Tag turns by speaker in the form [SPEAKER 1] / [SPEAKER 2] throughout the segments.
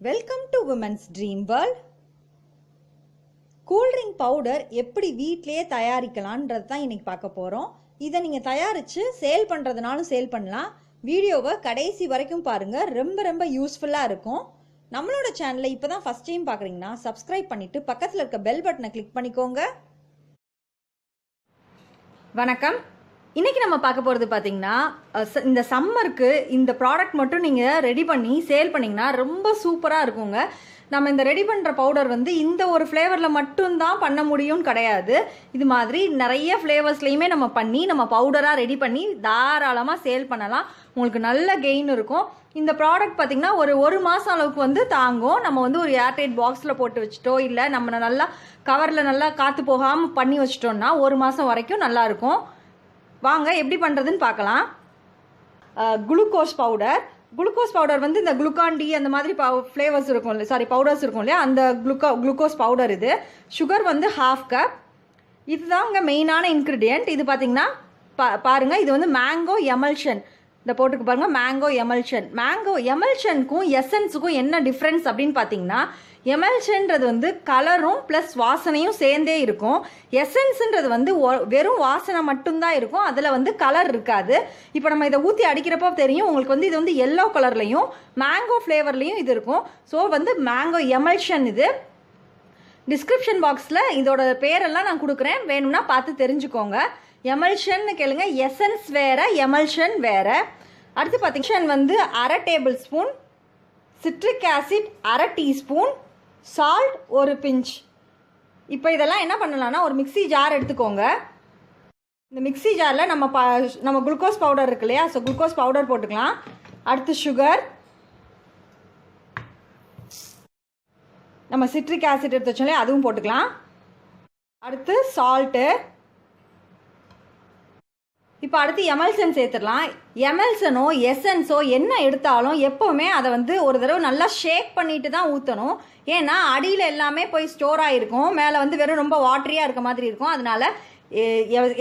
[SPEAKER 1] Welcome to women's dream world cool drink powder எப்படி வீட்லேயே தயாரிக்கலான்றது தான் இன்னைக்கு பார்க்க போகிறோம் இதை நீங்கள் தயாரித்து சேல் பண்ணுறதுனாலும் சேல் பண்ணலாம். வீடியோவை கடைசி வரைக்கும் பாருங்கள் ரொம்ப ரொம்ப யூஸ்ஃபுல்லாக இருக்கும். நம்மளோட சேனலை இப்போ தான் ஃபஸ்ட் டைம் பார்க்குறீங்கன்னா சப்ஸ்கிரைப் பண்ணிவிட்டு பக்கத்தில் இருக்க பெல் பட்டனை கிளிக் பண்ணிக்கோங்க. வணக்கம். இன்றைக்கி நம்ம பார்க்க போகிறது பார்த்திங்கன்னா ச- இந்த சம்மருக்கு இந்த ப்ராடக்ட் மட்டும் நீங்கள் ரெடி பண்ணி சேல் பண்ணிங்கன்னா ரொம்ப சூப்பராக இருக்குங்க. நம்ம இந்த ரெடி பண்ணுற பவுடர் வந்து இந்த ஒரு ஃப்ளேவரில் மட்டும்தான் பண்ண முடியும்னு கிடையாது. இது மாதிரி நிறைய ஃப்ளேவர்ஸ்லையுமே நம்ம பண்ணி நம்ம பவுடராக ரெடி பண்ணி தாராளமாக சேல் பண்ணலாம். உங்களுக்கு நல்ல கெயின் இருக்கும். இந்த ப்ராடக்ட் பார்த்திங்கன்னா ஒரு ஒரு மாதம் அளவுக்கு வந்து தாங்கும். நம்ம வந்து ஒரு ஏர்டைட் பாக்ஸில் போட்டு வச்சுட்டோ இல்லை நம்ம நல்லா கவரில் நல்லா காற்று போகாமல் பண்ணி வச்சிட்டோம்னா ஒரு மாதம் வரைக்கும் நல்லாயிருக்கும் வாங்க எப்படி பண்ணுறதுன்னு பார்க்கலாம். குளுக்கோஸ் பவுடர் குளுக்கோஸ் பவுடர் வந்து இந்த குளுக்கான் டி அந்த மாதிரி பவு ஃப்ளேவர்ஸ் இருக்கும் இல்லை சாரி பவுடர்ஸ் இருக்கும் இல்லையா? அந்த குளுக்கோ குளுக்கோஸ் பவுடர் இது. சுகர் வந்து ஹாஃப் கப் இதுதாங்க மெயினான இன்க்ரீடியன்ட் இது பார்த்தீங்கன்னா பா பாருங்கள் இது வந்து மேங்கோ எமல்ஷன் இந்த போட்டுக்கு பாருங்க மேங்கோ எமல்ஷன் மேங்கோ எமல்ஷனுக்கும் எசன்ஸுக்கும் என்ன டிஃப்ரென்ஸ் அப்படின்னு பார்த்தீங்கன்னா எமல்ஷன்றது வந்து கலரும் ப்ளஸ் வாசனையும் சேர்ந்தே இருக்கும். எசன்ஸுன்றது வந்து ஒ- வெறும் வாசனை மட்டும்தான் இருக்கும். அதில் வந்து கலர் இருக்காது. இப்போ நம்ம இதை ஊற்றி அடிக்கிறப்போ தெரியும் உங்களுக்கு வந்து இது வந்து எல்லோ கலர்லையும் மேங்கோ ஃப்ளேவர்லையும் இது இருக்கும். ஸோ வந்து மேங்கோ எமல்ஷன் இது. டிஸ்கிரிப்ஷன் பாக்ஸில் இதோட பேரெல்லாம் நான் கொடுக்குறேன். வேணும்னா பார்த்து தெரிஞ்சுக்கோங்க. எமல்ஷன்னு கேளுங்க. எசன்ஸ் வேற எமல்ஷன் வேற. அடுத்து பார்த்தீங்கன்னா வந்து அரை டேபிள் ஸ்பூன் சிட்ரிக் ஆசிட் அரை டீஸ்பூன் சால்ட் ஒரு பிஞ்ச் இப்போ இதெல்லாம் என்ன பண்ணலாம்னா ஒரு மிக்ஸி ஜார் எடுத்துக்கோங்க. இந்த மிக்ஸி ஜாரில் நம்ம ப நம்ம குளுக்கோஸ் பவுடர் இருக்கு இல்லையா? ஸோ குளுக்கோஸ் பவுடர் போட்டுக்கலாம். அடுத்து சுகர் நம்ம சிட்ரிக் ஆசிட் எடுத்து வச்சோம் அதுவும் போட்டுக்கலாம். அடுத்து சால்ட்டு இப்போ அடுத்து எமல்சன் சேர்த்துடலாம். எமல்சனோ எசன்ஸோ என்ன எடுத்தாலும் எப்போவுமே அதை வந்து ஒரு தடவை நல்லா ஷேக் பண்ணிட்டு தான் ஊற்றணும் ஏன்னா அடியில் எல்லாமே போய் ஸ்டோர் ஆகிருக்கும் மேலே வந்து வெறும் ரொம்ப வாட்டரியாக இருக்க மாதிரி இருக்கும். அதனால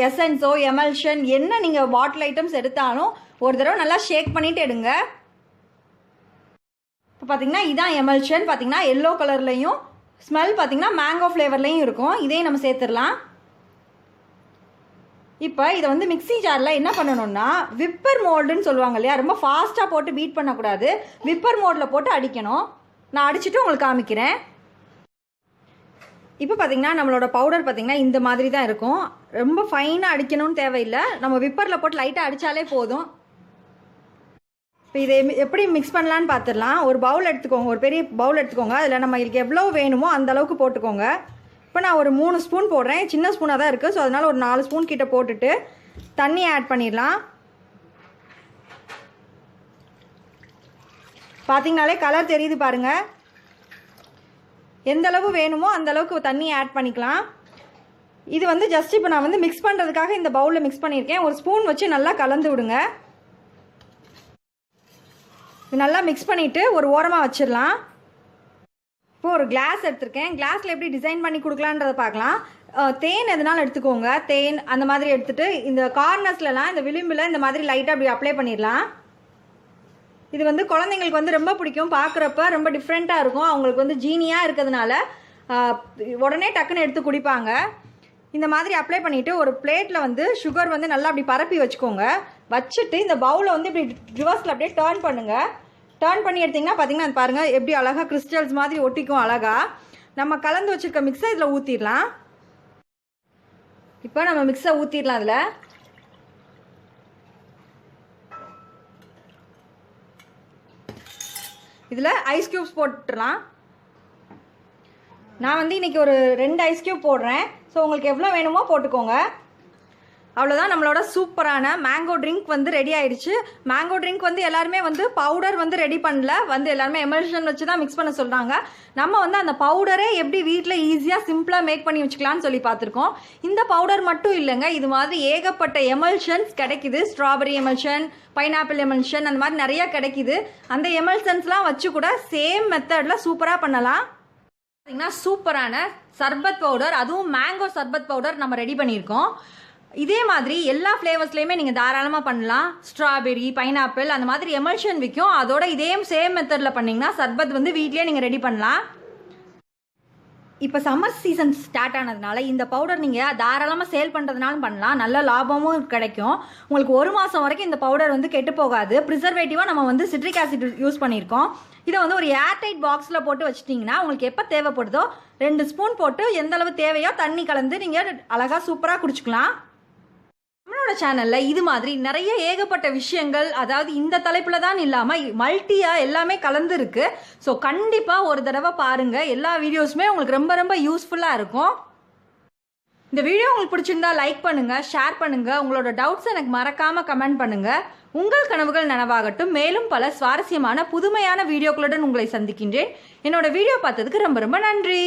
[SPEAKER 1] எசன்ஸோ எமல்ஷன் என்ன நீங்கள் பாட்டில் ஐட்டம்ஸ் எடுத்தாலும் ஒரு தடவை நல்லா ஷேக் பண்ணிட்டு எடுங்க. இப்போ பார்த்தீங்கன்னா இதான் எமல்ஷன் பார்த்தீங்கன்னா எல்லோ கலர்லையும் ஸ்மெல் பார்த்தீங்கன்னா மேங்கோ ஃப்ளேவர்லையும் இருக்கும். இதையும் நம்ம சேர்த்துடலாம். இப்போ இதை வந்து மிக்ஸி ஜாரில் என்ன பண்ணணும்னா விப்பர் மோல்டுன்னு சொல்லுவாங்க இல்லையா? ரொம்ப ஃபாஸ்ட்டாக போட்டு பீட் பண்ணக்கூடாது. விப்பர் மோல்டில் போட்டு அடிக்கணும். நான் அடிச்சுட்டு உங்களுக்கு காமிக்கிறேன். இப்போ பார்த்தீங்கன்னா நம்மளோட பவுடர் பார்த்தீங்கன்னா இந்த மாதிரி தான் இருக்கும். ரொம்ப ஃபைனாக அடிக்கணும்னு தேவையில்லை. நம்ம விப்பரில் போட்டு லைட்டாக அடித்தாலே போதும். இப்போ இதை எப்படி மிக்ஸ் பண்ணலான்னு பார்த்துடலாம் ஒரு பவுல் எடுத்துக்கோங்க. ஒரு பெரிய பவுல் எடுத்துக்கோங்க. அதில் நம்ம இதுக்கு எவ்வளோ வேணுமோ அந்த அளவுக்கு போட்டுக்கோங்க. இப்போ நான் ஒரு மூணு ஸ்பூன் போடுறேன். சின்ன ஸ்பூனாக தான் இருக்குது ஸோ அதனால் ஒரு நாலு ஸ்பூன் கிட்டே போட்டுட்டு தண்ணி ஆட் பண்ணிடலாம். பார்த்தீங்கனாலே கலர் தெரியுது பாருங்கள் எந்த அளவு வேணுமோ அந்த அளவுக்கு தண்ணி ஆட் பண்ணிக்கலாம். இது வந்து ஜஸ்ட் இப்போ நான் வந்து மிக்ஸ் பண்ணுறதுக்காக இந்த பவுலில் மிக்ஸ் பண்ணியிருக்கேன் ஒரு ஸ்பூன் வச்சு நல்லா கலந்து விடுங்க. இது நல்லா மிக்ஸ் பண்ணிவிட்டு ஒரு ஓரமாக வச்சிடலாம். இப்போ ஒரு கிளாஸ் எடுத்திருக்கேன். கிளாஸில் எப்படி டிசைன் பண்ணி கொடுக்கலான்றத பார்க்கலாம். தேன் எதனாலும் எடுத்துக்கோங்க. தேன் அந்த மாதிரி எடுத்துகிட்டு இந்த கார்னர்ஸ்லலாம் இந்த விளிம்பில் இந்த மாதிரி லைட்டாக அப்படி அப்ளை பண்ணிடலாம். இது வந்து குழந்தைங்களுக்கு வந்து ரொம்ப பிடிக்கும். பார்க்குறப்ப ரொம்ப டிஃப்ரெண்ட்டாக இருக்கும். அவங்களுக்கு வந்து ஜீனியாக இருக்கிறதுனால உடனே டக்குன்னு எடுத்து குடிப்பாங்க. இந்த மாதிரி அப்ளை பண்ணிவிட்டு ஒரு பிளேட்டில் வந்து சுகர் வந்து நல்லா அப்படி பரப்பி வச்சுக்கோங்க. வச்சுட்டு இந்த பவுலை வந்து இப்படி ரிவர்ஸில் அப்படியே டேர்ன் பண்ணுங்கள் டேர்ன் பண்ணி எடுத்திங்கன்னா பார்த்தீங்கன்னா அது பாருங்கள் எப்படி அழகாக கிறிஸ்டல்ஸ் மாதிரி ஒட்டிக்கும் அழகாக நம்ம கலந்து வச்சுருக்க மிக்ஸை இதில் ஊற்றிடலாம் இப்போ நம்ம மிக்ஸை ஊற்றிடலாம் அதில். இதில் ஐஸ் க்யூப்ஸ் போட்டுடலாம். நான் வந்து இன்றைக்கி ஒரு ரெண்டு ஐஸ் க்யூப் போடுறேன். ஸோ உங்களுக்கு எவ்வளோ வேணுமோ போட்டுக்கோங்க. அவ்வளோதான் நம்மளோட சூப்பரான மேங்கோ ட்ரிங்க் வந்து ரெடி ஆயிடுச்சு. மேங்கோ ட்ரிங்க் வந்து எல்லாருமே வந்து பவுடர் வந்து ரெடி பண்ணல. வந்து எல்லாருமே எமல்ஷன் வச்சு தான் மிக்ஸ் பண்ண சொல்கிறாங்க நம்ம வந்து அந்த பவுடரே எப்படி வீட்டில் ஈஸியாக சிம்பிளாக மேக் பண்ணி வச்சுக்கலாம்னு சொல்லி பார்த்துருக்கோம். இந்த பவுடர் மட்டும் இல்லைங்க. இது மாதிரி ஏகப்பட்ட எமல்ஷன்ஸ் கிடைக்குது. ஸ்ட்ராபெரி எமல்ஷன் பைனாப்பிள் எமல்ஷன் அந்த மாதிரி நிறையா கிடைக்குது. அந்த எமல்ஷன்ஸ்லாம் வச்சு கூட சேம் மெத்தடில் சூப்பராக பண்ணலாம். பார்த்தீங்கன்னா சூப்பரான சர்பத் பவுடர் அதுவும் மேங்கோ சர்பத் பவுடர் நம்ம ரெடி பண்ணியிருக்கோம். இதே மாதிரி எல்லா ஃப்ளேவர்ஸ்லையுமே நீங்கள் தாராளமாக பண்ணலாம். ஸ்ட்ராபெரி பைனாப்பிள் அந்த மாதிரி எமல்ஷன் விற்கும் அதோட இதே சேம் மெத்தடில் பண்ணிங்கன்னா சர்பத் வந்து வீட்லேயே நீங்கள் ரெடி பண்ணலாம். இப்போ சம்மர் சீசன் ஸ்டார்ட் ஆனதுனால இந்த பவுடர் நீங்கள் தாராளமாக சேல் பண்ணுறதுனாலும் பண்ணலாம். நல்ல லாபமும் கிடைக்கும். உங்களுக்கு ஒரு மாதம் வரைக்கும் இந்த பவுடர் வந்து கெட்டு போகாது. ப்ரிசர்வேட்டிவாக நம்ம வந்து சிட்ரிக் ஆசிட் யூஸ் பண்ணியிருக்கோம். இதை வந்து ஒரு ஏர்டைட் பாக்ஸில் போட்டு வச்சிட்டிங்கன்னா உங்களுக்கு எப்போ தேவைப்படுதோ ரெண்டு ஸ்பூன் போட்டு எந்த அளவு தேவையோ தண்ணி கலந்து நீங்கள் அழகாக சூப்பராக குடிச்சிக்கலாம். நம்மளோட சேனல்ல இது மாதிரி நிறைய ஏகப்பட்ட விஷயங்கள் அதாவது இந்த தலைப்புல தான் இல்லாம மல்டியா எல்லாமே கலந்து இருக்கு ஸோ கண்டிப்பா ஒரு தடவை பாருங்க. எல்லா வீடியோஸுமே உங்களுக்கு ரொம்ப ரொம்ப யூஸ்ஃபுல்லா இருக்கும். இந்த வீடியோ உங்களுக்கு பிடிச்சிருந்தா லைக் பண்ணுங்க ஷேர் பண்ணுங்க. உங்களோட டவுட்ஸ் எனக்கு மறக்காம கமெண்ட் பண்ணுங்க. உங்கள் கனவுகள் நனவாகட்டும். மேலும் பல சுவாரஸ்யமான புதுமையான வீடியோக்களுடன் உங்களை சந்திக்கின்றேன். என்னோட வீடியோ பார்த்ததுக்கு ரொம்ப ரொம்ப நன்றி.